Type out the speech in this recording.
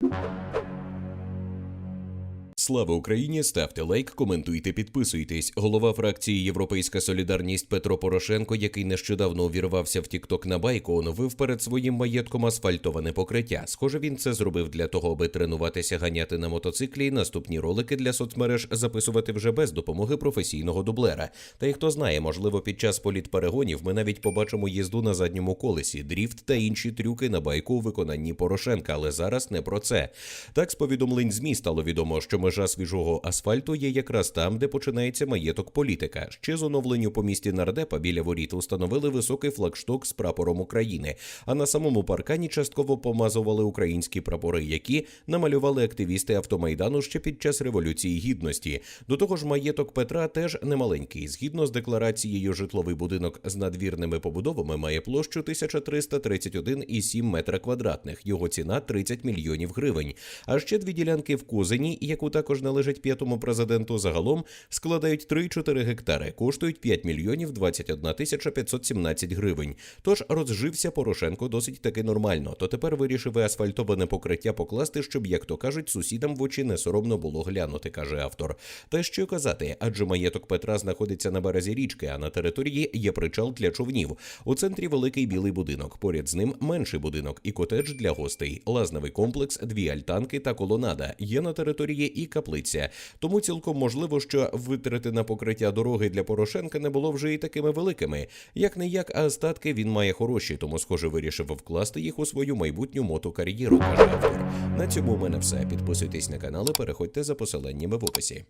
you Слава Україні! Ставте лайк, коментуйте, підписуйтесь. Голова фракції Європейська Солідарність Петро Порошенко, який нещодавно увірвався в Тікток на байку, оновив перед своїм маєтком асфальтоване покриття. Схоже, він це зробив для того, аби тренуватися ганяти на мотоциклі і наступні ролики для соцмереж записувати вже без допомоги професійного дублера. Та й хто знає, можливо, під час політперегонів ми навіть побачимо їзду на задньому колесі, дріфт та інші трюки на байку у виконанні Порошенка. Але зараз не про це. Так з повідомлень змі стало відомо, що межа свіжого асфальту є якраз там, де починається маєток політика. Ще з оновленню по місті нардепа біля воріт установили високий флагшток з прапором України. А на самому паркані частково помазували українські прапори, які намалювали активісти автомайдану ще під час революції гідності. До того ж, маєток Петра теж немаленький. Згідно з декларацією, житловий будинок з надвірними побудовами має площу 1331,7 метра квадратних. Його ціна 30 мільйонів гривень. А ще дві ділянки в Кузині, яку також належить п'ятому президенту, загалом складають 3-4 гектари, коштують 5 мільйонів 21 тисяча 517 гривень. Тож розжився Порошенко досить таки нормально. То тепер вирішив асфальтоване покриття покласти, щоб, як то кажуть, сусідам в очі не соромно було глянути, каже автор. Та що казати, адже маєток Петра знаходиться на березі річки, а на території є причал для човнів. У центрі великий білий будинок. Поряд з ним менший будинок і котедж для гостей, лазневий комплекс, дві альтанки та колонада. Є на території і каплиця. Тому цілком можливо, що витрати на покриття дороги для Порошенка не було вже і такими великими. Як не як, а статки він має хороші, тому схоже вирішив вкласти їх у свою майбутню мотокар'єру, каже автор. На цьому у мене все. Підписуйтесь на канал і переходьте за посиланнями в описі.